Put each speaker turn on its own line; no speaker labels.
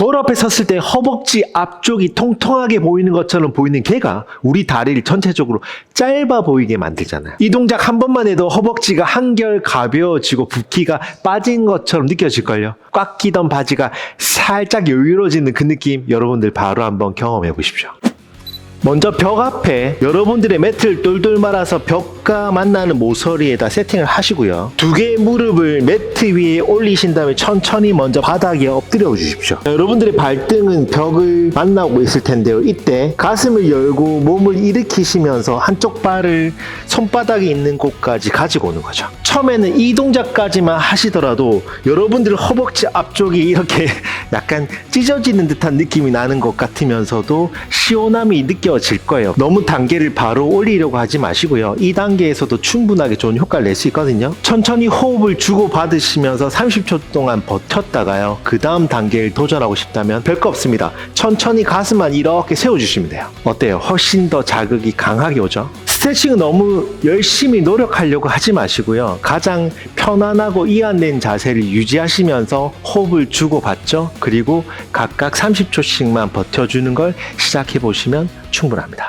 거울 앞에 섰을 때 허벅지 앞쪽이 통통하게 보이는 것처럼 보이는 개가 우리 다리를 전체적으로 짧아 보이게 만들잖아요. 이 동작 한 번만 해도 허벅지가 한결 가벼워지고 붓기가 빠진 것처럼 느껴질걸요. 꽉 끼던 바지가 살짝 여유로워지는 그 느낌 여러분들 바로 한번 경험해 보십시오. 먼저 벽 앞에 여러분들의 매트를 똘똘 말아서 벽과 만나는 모서리에다 세팅을 하시고요. 두 개의 무릎을 매트 위에 올리신 다음에 천천히 먼저 바닥에 엎드려 주십시오. 여러분들의 발등은 벽을 만나고 있을 텐데요. 이때 가슴을 열고 몸을 일으키시면서 한쪽 발을 손바닥에 있는 곳까지 가지고 오는 거죠. 처음에는 이 동작까지만 하시더라도 여러분들 허벅지 앞쪽이 이렇게 약간 찢어지는 듯한 느낌이 나는 것 같으면서도 시원함이 느껴질 거예요. 너무 단계를 바로 올리려고 하지 마시고요. 이 단계에서도 충분하게 좋은 효과를 낼 수 있거든요. 천천히 호흡을 주고 받으시면서 30초 동안 버텼다가요. 그 다음 단계를 도전하고 싶다면 별거 없습니다. 천천히 가슴만 이렇게 세워주시면 돼요. 어때요? 훨씬 더 자극이 강하게 오죠? 스트레칭은 너무 열심히 노력하려고 하지 마시고요. 가장 편안하고 이완된 자세를 유지하시면서 호흡을 주고받죠. 그리고 각각 30초씩만 버텨주는 걸 시작해 보시면 충분합니다.